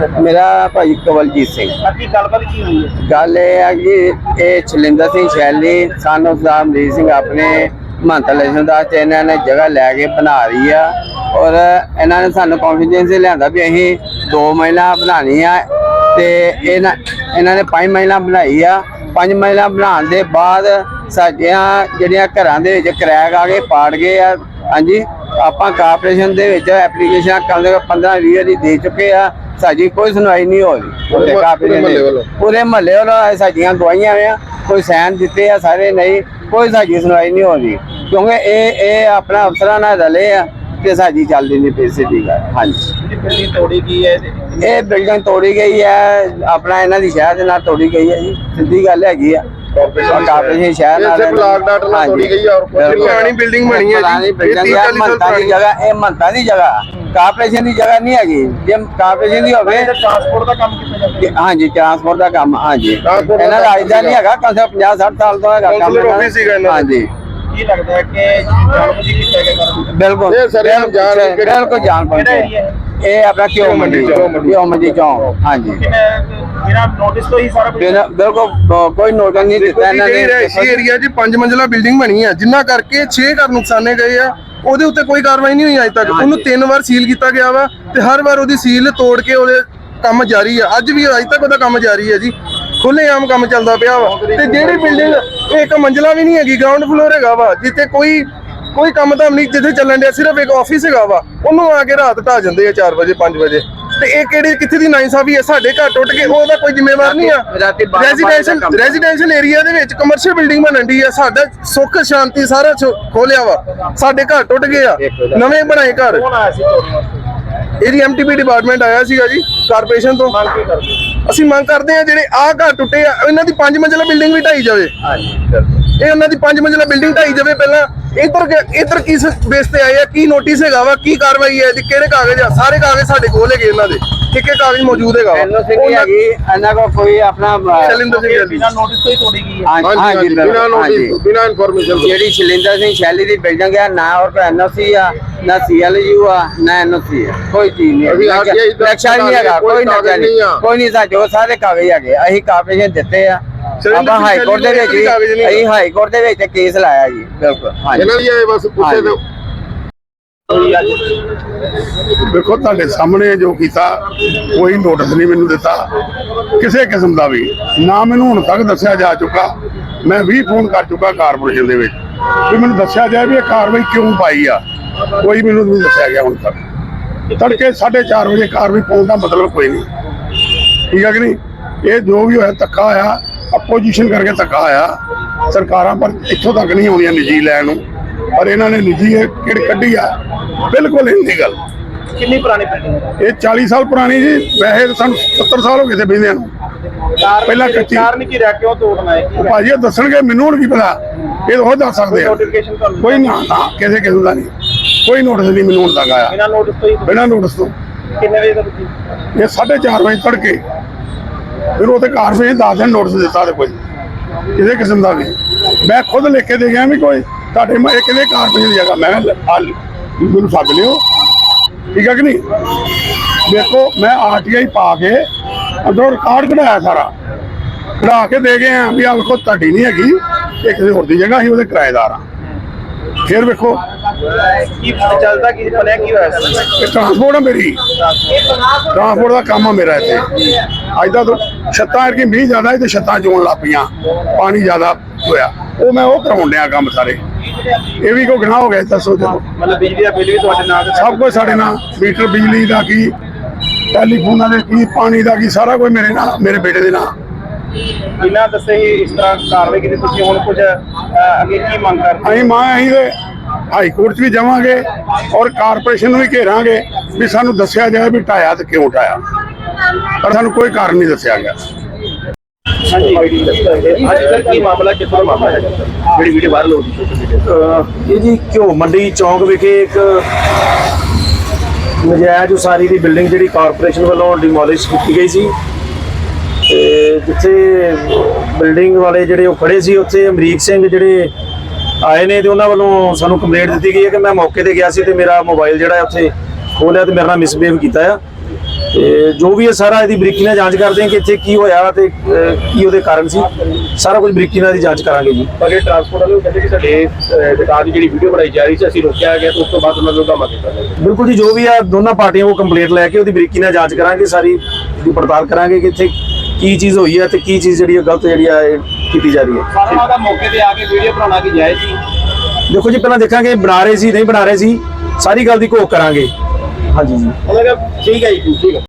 ਮੇਰਾ ਭਾਈ ਕਵਲਜੀਤ ਸਿੰਘ। ਬਾਕੀ ਗੱਲਬਾਤ ਕੀ ਹੋਈ ਹੈ? ਗੱਲ ਇਹ ਹੈ ਕਿ ਇਹ ਛਲਿੰਦਰ ਸਿੰਘ ਸ਼ੈਲੀ ਸਾਨੂੰ ਅਮਰੀਕ ਸਿੰਘ ਆਪਣੇ ਮਹੰਤ ਲੇਸ਼ਨ ਦਾ ਤੇ ਇਹਨਾਂ ਨੇ ਜਗ੍ਹਾ ਲੈ ਕੇ ਬਣਾ ਰਹੀ ਆ। ਔਰ ਇਹਨਾਂ ਨੇ ਸਾਨੂੰ ਕੌਨਫੀਡੈਂਸ ਲਿਆਂਦਾ ਵੀ ਅਸੀਂ ਦੋ ਮਹਿਲਾ ਬਣਾਉਣੀ ਆ ਤੇ ਇਹਨਾਂ ਇਹਨਾਂ ਨੇ ਪੰਜ ਮਹਿਲਾ ਬਣਾਈ ਆ। ਪੰਜ ਮਹਿਲਾ ਬਣਾਉਣ ਦੇ ਬਾਅਦ ਸਾਡੀਆਂ ਜਿਹੜੀਆਂ ਘਰਾਂ ਦੇ ਵਿੱਚ ਕਰੈਕ ਆ ਗਏ ਪਾੜ ਗਏ ਆ। ਹਾਂਜੀ ਆਪਾਂ ਕਾਰਪੋਰੇਸ਼ਨ ਦੇ ਵਿੱਚ ਐਪਲੀਕੇਸ਼ਨ ਸੇ ਕਮ 15 20 ਦੀ ਦੇ ਚੁੱਕੇ ਆ। ਸਾਡੀ ਕੋਈ ਸੁਣਵਾਈ ਨਹੀਂ ਹੋ ਰਹੀ ਪੂਰੇ ਮਹੱਲੇ ਵੱਲੋਂ ਸਾਡੀਆਂ ਗਵਾਹੀਆਂ ਆ ਕੋਈ ਸਾਈਨ ਦਿੱਤੇ ਆ ਸਾਰੇ ਨਹੀਂ ਕੋਈ ਸਾਡੀ ਸੁਣਵਾਈ ਨਹੀਂ ਹੋ ਰਹੀ ਕਿਉਂਕਿ ਇਹ ਇਹ ਆਪਣਾ ਅਫਸਰਾਂ ਨਾਲ ਰਲੇ ਆ ਤੇ ਸਾਡੀ ਚੱਲਦੀ ਨਹੀਂ ਪੈਸੇ ਦੀ ਗੱਲ ਹਾਂਜੀ ਜਿਹੜੀ ਬਿਲਡਿੰਗ ਤੋੜੀ ਗਈ ਹੈ ਇਹਦੇ- ਇਹ ਬਿਲਡਿੰਗ ਤੋੜੀ ਗਈ ਹੈ ਆਪਣਾ ਇਹਨਾਂ ਦੀ ਸ਼ਹਿਰ ਦੇ ਨਾਲ ਤੋੜੀ ਗਈ ਹੈ ਜੀ ਸਿੱਧੀ ਗੱਲ ਹੈਗੀ ਆ ਕਾਰਪੋਰੇਸ਼ਨ ਸ਼ਹਿਰ ਨਾਲ ਇਸੇ ਬਲਾਕ ਡਾਟ ਨਾਲ ਹਾਂਜੀ। ਤੋੜੀ ਗਈ ਆ ਔਰ। ਪੁਰਾਣੀ building ਬਣੀ ਹੈ ਜੀ। ਇਹ building ਤੀਹ ਹੈ, ਚਾਲੀ ਸਾਲ ਮੰਨਤਾਂ ਦੀ ਪੁਰਾਣੀ। ਜਗ੍ਹਾ ਇਹ ਮੰਤਾ ਦੀ ਜਗ੍ਹਾ ਕਾਰਪੋਰੇਸ਼ਨ ਦੀ ਜਗ੍ਹਾ ਨਹੀਂ ਹੈਗੀ। ਜੇ ਕਾਰਪੋਰੇਸ਼ਨ ਦੀ ਹੋਵੇ ਟਰਾਂਸਪੋਰਟ ਦਾ ਕੰਮ ਕੀਤਾ ਜਾਂਦਾ ਹਾਂਜੀ ਟਰਾਂਸਪੋਰਟ ਦਾ ਕੰਮ ਹਾਂਜੀ। ਇਹਨਾਂ ਦਾ ਕੰਮ ਅੱਜ ਦਾ ਨਹੀਂ ਹੈਗਾ ਕਮ ਸੇ ਕਮ 50 60 ਸਾਲ ਤੋਂ ਹੈਗਾ ਕੰਮ। ਹਾਂਜੀ। ਕੀ ਲੱਗਦਾ ਹੈ ਕਿ ਜਾਣਬੁੱਝ ਕੇ ਕੀਤਾ ਗਿਆ ਬਿਲਕੁਲ। ਇਹ ਸਰੇਆਮ ਜਾਣ ਬਿਲਕੁਲ ਜਾਣ ਹੈ? ਇਹ ਆਪਣਾ ਕਿਉਂ ਮੰਡੀ। ਕਿਉਂ ਮੰਡੀ। ਚੌਂਕ ਹਾਂਜੀ। ਬਿਨਾਂ ਨੋਟਿਸ ਤੋਂ ਹੀ ਸਾਰਾ ਬਿਲਕੁਲ ਕੋਈ ਨੋਟਿਸ ਨਹੀਂ ਦਿੱਤਾ ਇਹਨਾਂ ਜਿਹੜੀ ਨੇ ਰਹਿਸ਼ੀ ਏਰੀਆ 'ਚ ਪੰਜ ਮੰਜ਼ਲਾ ਬਿਲਡਿੰਗ ਬਣੀ ਆ ਜਿੰਨਾ ਕਰਕੇ 6 ਘਰ ਨੁਕਸਾਨੇ ਗਏ ਆ। ਉਹਦੇ ਉੱਤੇ ਕੋਈ ਕਾਰਵਾਈ ਨਹੀਂ ਹੋਈ ਅਜੇ ਤੱਕ। ਉਹਨੂੰ ਤਿੰਨ ਵਾਰ ਸੀਲ ਕੀਤਾ ਗਿਆ ਵਾ ਤੇ ਹਰ ਵਾਰ ਉਹਦੀ ਸੀਲ ਤੋੜ ਕੇ ਉਹਦੇ ਕੰਮ ਜਾਰੀ ਆ। ਅੱਜ ਵੀ ਅਜੇ ਤੱਕ ਉਹਦਾ ਕੰਮ ਜਾਰੀ ਹੈ ਜੀ। ਖੁੱਲੇ ਆਮ ਕੰਮ ਚੱਲਦਾ ਪਿਆ ਵਾ। ਤੇ ਜਿਹੜੀ ਬਿਲਡਿੰਗ ਇੱਕ ਮੰਜ਼ਲਾ ਵੀ ਨਹੀਂ ਹੈਗੀ ਗਰਾਊਂਡ ਫਲੋਰ ਹੈਗਾ ਵਾ ਜਿੱਥੇ ਕੋਈ ਕੋਈ ਕੰਮ ਤਾਂ ਨਹੀਂ ਜਿੱਥੇ ਚੱਲਣ ਡਿਆ ਸਿਰਫ ਇੱਕ ਆਫਿਸ ਹੈਗਾ ਵਾ। ਉਹਨੂੰ ਆ ਕੇ ਰਾਤ ਢਾ ਜਾਂਦੇ ਆ 4 ਵਜੇ 5 ਵਜੇ। ਤੇ ਇਹ ਕਿਹੜੀ ਕਿੱਥੇ ਦੀ ਨਾਇਸਾਫੀ ਹੈ ਸਾਡੇ ਘਰ ਟੁੱਟ ਕੇ ਉਹਦਾ ਕੋਈ ਜ਼ਿੰਮੇਵਾਰ ਨਹੀਂ ਆ। ਰੈਜ਼ੀਡੈਂਸ਼ੀਅਲ। ਰੈਜ਼ੀਡੈਂਸ਼ੀਅਲ ਏਰੀਆ ਦੇ ਵਿੱਚ ਕਮਰਸ਼ੀਅਲ ਬਿਲਡਿੰਗ ਬਣਨ ਦੀ ਆ। ਸਾਡਾ ਸੁੱਖ ਸ਼ਾਂਤੀ ਸਾਰਾ ਖੋਲਿਆ ਵਾ। ਸਾਡੇ ਘਰ ਟੁੱਟ ਗਏ ਆ। ਨਵੇਂ ਬਣਾਏ ਘਰ। ਇਹਦੀ ਐਮਟੀਪੀ ਡਿਪਾਰਟਮੈਂਟ ਆਇਆ ਸੀਗਾ ਜੀ ਕਾਰਪੋਰੇਸ਼ਨ ਤੋਂ। ਅਸੀਂ ਮੰਗ ਕਰਦੇ ਆ ਜਿਹੜੇ ਆਹ ਘਰ ਟੁੱਟੇ ਆ ਇਹਨਾਂ ਦੀ ਪੰਜ ਮੰਜ਼ਿਲਾ ਬਿਲਡਿੰਗ ਵੀ ਢਾਈ ਜਾਵੇ। ਹਾਂਜੀ ਇਹ ਉਹਨਾਂ ਦੀ ਪੰਜ ਮੰਜ਼ਿਲਾ ਬਿਲਡਿੰਗ ਢਾਈ ਜਾਵੇ ਪਹਿਲਾਂ। ਇਧਰ ਇਧਰ ਕਿਸ ਬੇਸ ਤੇ ਆਏ ਆ? ਕੀ ਨੋਟਿਸ ਹੈਗਾ ਵਾ? ਕੀ ਕਾਰਵਾਈ ਹੈ? ਜੀ ਕਿਹੜੇ ਕਾਗਜ਼ ਆ? ਸਾਰੇ ਕਾਗਜ਼ ਸਾਡੇ ਕੋਲ ਹੈਗੇ ਇਹਨਾਂ ਦੇ। ਇੱਕ ਕਾਗਜ਼ ਮੌਜੂਦ ਹੈਗਾ ਸਿੰਘ ਹੈਗੀ ਇਹਨਾਂ ਕੋਲ ਕੋਈ ਆਪਣਾ ਸ਼ੈਲਿੰਦਰ ਸਿੰਘ। ਬਿਨਾਂ ਨੋਟਿਸ ਤੋਂ ਹੀ ਤੋੜੀ ਗਈ ਹੈ। ਹਾਂਜੀ ਹਾਂਜੀ ਬਿਨਾਂ ਨੋਟਿਸ। ਬਿਨਾਂ ਇਨਫੋਰਮੇਸ਼ਨ ਜਿਹੜੀ ਸ਼ਲਿੰਦਰ ਸਿੰਘ ਸ਼ੈਲੀ ਦੀ ਬਿਲਡਿੰਗ ਹੈ ਨਾ ਉਹ ਕੋਈ ਐਨਓਸੀ ਆ ਨਾ ਸੀਐਲਯੂ ਆ ਨਾ ਐਨਓਸੀ ਆ। ਕੋਈ ਚੀਜ਼ ਨਹੀਂ ਅਸੀਂ RTI ਦਾ ਨਕਸ਼ਾ ਨਹੀਂ ਹੈਗਾ। ਕੋਈ ਕਾਗਜ਼ ਆ। ਕੋਈ ਨਹੀਂ ਸਾਡੇ ਕੋਲ ਸਾਰੇ ਕਾਗਜ਼ ਹੈਗੇ ਅਸੀਂ ਕਾਰਪੋਰੇਸ਼ਨ ਦਿੱਤੇ ਆ। ਆਪਾਂ ਹਾਈ ਕੋਰਟ ਦੇ ਵਿੱਚ ਅਸੀਂ ਹਾਈ ਕੋਰਟ ਦੇ ਵਿੱਚ ਕੇਸ ਲਾਇਆ ਜੀ ਬਿਲਕੁਲ ਹਾਂਜੀ। ਇਹਨਾਂ ਦੀ ਇਹ ਬਸ ਪੁੱਛੇ। ਤੋਂ ਹੋਈ ਅੱਜ ਵੇਖੋ ਤੁਹਾਡੇ ਸਾਹਮਣੇ ਜੋ ਕੀਤਾ ਕੋਈ ਨੋਟਿਸ ਨਹੀਂ ਮੈਨੂੰ ਦਿੱਤਾ। ਕਿਸੇ ਕਿਸਮ ਦਾ ਵੀ। ਨਾ ਮੈਨੂੰ ਹੁਣ ਤੱਕ ਦੱਸਿਆ ਜਾ ਚੁੱਕਾ। ਮੈਂ ਵੀ ਫੋਨ ਕਰ ਚੁੱਕਾ ਕਾਰਪੋਰੇਸ਼ਨ ਦੇ ਵਿੱਚ। ਵੀ ਮੈਨੂੰ ਦੱਸਿਆ ਜਾਏ ਵੀ ਇਹ ਕਾਰਵਾਈ ਕਿਉਂ ਪਾਈ ਆ। ਕੋਈ ਮੈਨੂੰ ਨਹੀਂ ਦੱਸਿਆ ਗਿਆ ਹੁਣ ਤੱਕ। ਤੜਕੇ 4:30 ਵਜੇ ਕਾਰਵਾਈ ਪਾਉਣ ਦਾ ਮਤਲਬ ਕੋਈ ਨਹੀਂ। ਠੀਕ ਹੈ ਕਿ ਨਹੀਂ? ਇਹ ਜੋ ਵੀ ਹੋਇਆ ਧੱਕਾ ਆਇਆ ਆਪੋਜੀਸ਼ਨ ਕਰਕੇ ਧੱਕਾ ਆਇਆ ਸਰਕਾਰਾਂ ਪਰ ਇੱਥੋਂ ਤੱਕ ਨਹੀਂ ਆਉਂਦੀਆਂ ਨਿੱਜੀ ਲੈਣ ਨੂੰ। ਪਰ ਇਹਨਾਂ ਨੇ ਨਿੱਜੀ ਇਹ ਕਿਹੜੀ ਕੱਢੀ ਆ? ਬਿਲਕੁਲ ਇਨਲੀਗਲ ਕਿੰਨੀ ਪੁਰਾਣੀ ਬਿਲਡਿੰਗ ਇਹ 40 ਸਾਲ ਪੁਰਾਣੀ ਜੀ। ਵੈਸੇ ਸਾਨੂੰ 70 ਸਾਲ ਹੋ ਗਏ ਤੇ ਬਹਿੰਦਿਆਂ ਨੂੰ। ਪਹਿਲਾਂ ਕੱਚੀ। ਕਾਰਨ ਕੀ ਰਿਹਾ ਕਿਉਂ ਤੋੜਨਾ ਹੈ ਭਾਜੀ ਇਹ ਦੱਸਣਗੇ ਮੈਨੂੰ ਹੁਣ ਕੀ ਪਤਾ? ਇਹ ਉਹ ਦੱਸ ਸਕਦੇ ਆ। ਕੋਈ ਨਾ ਨਾ ਕਿਸੇ ਕਿਸਮ ਦਾ ਨਹੀਂ। ਕੋਈ ਨੋਟਿਸ ਨਹੀਂ ਮੈਨੂੰ ਹੁਣ ਤੱਕ ਆਇਆ। ਬਿਨਾਂ ਨੋਟਿਸ ਤੋਂ ਹੀ ਬਿਨਾਂ ਨੋਟਿਸ ਤੋਂ। ਕਿੰਨੇ ਵਜੇ ਤੱਕ ਇਹ 4:30 ਵਜੇ ਤੜਕੇ। ਫਿਰ ਉਹ ਕਾਰਪੋਰੇਸ਼ਨ ਦਸ ਦਿਨ ਨੋਟਿਸ ਦਿੱਤਾ ਤੇ ਕੋਈ ਕਿਸੇ ਕਿਸਮ ਦਾ ਨਹੀਂ। ਮੈਂ ਖੁਦ ਲਿਖ ਕੇ ਦੇ ਗਿਆ ਵੀ ਕੋਈ ਤੁਹਾਡੇ ਮੈਂ ਕਿਹਦੇ ਕਾਰਪੋਰੇਸ਼ਨ ਦੀ ਜਗ੍ਹਾ। ਮੈਂ ਆ ਮੈਨੂੰ ਸੱਦ ਲਿਓ। ਠੀਕ ਹੈ ਕਿ ਨਹੀਂ? ਦੇਖੋ, ਮੈਂ ਆਰਟੀਆਈ ਪਾ ਕੇ ਅੰਦਰੋਂ ਰਿਕਾਰਡ ਕਢਾਇਆ ਸਾਰਾ। ਕਢਾ ਕੇ ਦੇ ਗਏ ਆ ਵੀ ਆ ਵੇਖੋ, ਤੁਹਾਡੀ ਨਹੀਂ ਹੈਗੀ। ਇਹ ਕਿਸੇ ਹੋਰ ਦੀ ਜਗ੍ਹਾ, ਅਸੀਂ ਉਹਦੇ ਕਿਰਾਏਦਾਰ ਆ। ਫਿਰ ਵੇਖੋ ਕੀ ਚੱਲਦਾ ਕੀ ਬਣਿਆ ਕੀ ਹੋਇਆ? ਇਹ ਟਰਾਂਸਪੋਰਟ ਆ ਮੇਰੀ। ਟਰਾਂਸਪੋਰਟ ਦਾ ਕੰਮ ਆ ਮੇਰਾ ਇੱਥੇ। ਅੱਜ ਦਾ ਛੱਤਾਂ ਕਰਕੇ ਮੀਂਹ ਜ਼ਿਆਦਾ ਹੈ ਤੇ ਛੱਤਾਂ ਚੋਣ ਲੱਗ ਪਈਆਂ। ਪਾਣੀ ਜ਼ਿਆਦਾ ਹੋਇਆ। ਉਹ ਮੈਂ ਉਹ ਕਰਾਉਣ ਡਿਆ ਕੰਮ ਸਾਰੇ। ਇਹ ਵੀ ਕੋਈ ਗੁਨਾਹ ਹੋ ਗਿਆ ਦੱਸੋ ਜੀ ਮਤਲਬ ਬਿਜਲੀ ਦਾ ਬਿੱਲ ਵੀ ਤੁਹਾਡੇ ਨਾਂ ਤੇ ਸਭ ਕੁਝ ਸਾਡੇ ਨਾਲ ਮੀਟਰ ਬਿਜਲੀ ਦਾ ਕੀ ਟੈਲੀਫੋਨਾਂ ਦੇ ਕੀ ਪਾਣੀ ਦਾ ਕੀ ਸਾਰਾ ਕੁਝ ਮੇਰੇ ਨਾਲ ਮੇਰੇ ਬੇਟੇ ਦੇ ਨਾਲ ਬਿਨਾਂ ਦੱਸੇ ਇਸ ਤਰ੍ਹਾਂ ਕਾਰਵਾਈ ਕੀਤੀ ਤੁਸੀਂ? ਹੁਣ ਕੁਝ ਅੱਗੇ ਕੀ ਮੰਗ ਕਰਦੇ? ਅਸੀਂ ਮਾਂ ਅਸੀਂ ਤੇ ਹਾਈ ਕੋਰਟ 'ਚ ਵੀ ਜਾਵਾਂਗੇ ਔਰ ਕਾਰਪੋਰੇਸ਼ਨ ਨੂੰ ਵੀ ਘੇਰਾਂਗੇ ਵੀ ਸਾਨੂੰ ਦੱਸਿਆ ਜਾਏ ਵੀ ਢਾਇਆ ਤੇ ਕਿਉਂ ਢਾਇਆ। ਪਰ ਸਾਨੂੰ ਕੋਈ ਕਾਰਨ ਨਹੀਂ ਦੱਸਿਆ ਗਿਆ। ਇਹ ਜੀ ਮੰਡੀ ਚੌਂਕ ਵਿਖੇ ਇੱਕ ਨਜਾਇਜ਼ ਉਸਾਰੀ ਦੀ ਬਿਲਡਿੰਗ ਜਿਹੜੀ ਕਾਰਪੋਰੇਸ਼ਨ ਵੱਲੋਂ ਡਿਮੋਲਿਸ਼ ਕੀਤੀ ਗਈ ਸੀ। ਤੇ ਜਿੱਥੇ ਬਿਲਡਿੰਗ ਵਾਲੇ ਜਿਹੜੇ ਉਹ ਖੜੇ ਸੀ ਉੱਥੇ ਅਮਰੀਕ ਸਿੰਘ ਜਿਹੜੇ ਆਏ ਨੇ ਤੇ ਉਹਨਾਂ ਵੱਲੋਂ ਸਾਨੂੰ ਕੰਪਲੇਂਟ ਦਿੱਤੀ ਗਈ ਹੈ ਕਿ ਮੈਂ ਮੌਕੇ ਤੇ ਗਿਆ ਸੀ ਤੇ ਮੇਰਾ ਮੋਬਾਈਲ ਜਿਹੜਾ ਹੈ ਉੱਥੇ ਖੋਲਿਆ ਤੇ ਮੇਰੇ ਨਾਲ ਮਿਸਬੀਹੇਵ ਕੀਤਾ ਆ। ਤੇ ਜੋ ਵੀ ਹੈ ਸਾਰਾ ਇਹਦੀ ਬਰੀਕੀ ਨਾਲ ਜਾਂਚ ਕਰਦੇ ਹਾਂ ਕਿ ਇੱਥੇ ਕੀ ਹੋਇਆ ਤੇ ਕੀ ਉਹਦੇ ਕਾਰਨ ਸੀ। ਸਾਰਾ ਕੁਝ ਬਰੀਕੀ ਨਾਲ ਦੀ ਜਾਂਚ ਕਰਾਂਗੇ ਜੀ। ਇਹ ਟਰਾਂਸਪੋਰਟ ਵਾਲੇ ਉਹ ਕਹਿੰਦੇ ਕਿ ਸਾਡੇ ਦੁਕਾਨ ਦੀ ਜਿਹੜੀ ਵੀਡੀਓ ਬਣਾਈ ਜਾ ਰਹੀ ਸੀ ਅਸੀਂ ਰੋਕਿਆ ਗਿਆ ਤੇ ਉਸ ਤੋਂ ਬਾਅਦ ਉਹਨਾਂ ਨੂੰ ਧਮਾ ਕੀਤਾ। ਬਿਲਕੁਲ ਜੀ ਜੋ ਵੀ ਆ ਦੋਨਾਂ ਪਾਰਟੀਆਂ ਕੋ ਕੰਪਲੇਂਟ ਲੈ ਕੇ ਉਹਦੀ ਬਰੀਕੀ ਨਾਲ ਜਾਂਚ ਕਰਾਂਗੇ ਸਾਰੀ ਦੀ ਪੜਤਾਲ ਕਰਾਂਗੇ ਕਿ ਇੱਥੇ ਕੀ ਚੀਜ਼ ਹੋਈ ਹੈ ਤੇ ਕੀ ਚੀਜ਼ ਜਿਹੜੀ ਗਲਤ ਜਿਹੜੀ ਆ ਕੀਤੀ ਜਾ ਰਹੀ ਹੈ। ਸਾਰਾ ਦਾ ਮੌਕੇ ਤੇ ਆ ਕੇ ਵੀਡੀਓ ਬਣਾਉਣਾ ਕੀ ਜਾਇਜ਼ ਸੀ? ਦੇਖੋ ਜੀ ਪਹਿਲਾਂ ਦੇਖਾਂਗੇ ਬਣਾ ਰਹੇ ਸੀ ਨਹੀਂ ਬਣਾ ਰਹੇ ਸੀ ਸਾਰੀ ਗੱਲ ਦੀ ਘੋਖ ਕਰਾਂਗੇ। ਹਾਂਜੀ ਜੀ ਠੀਕ ਹੈ ਜੀ ਠੀਕ ਹੈ।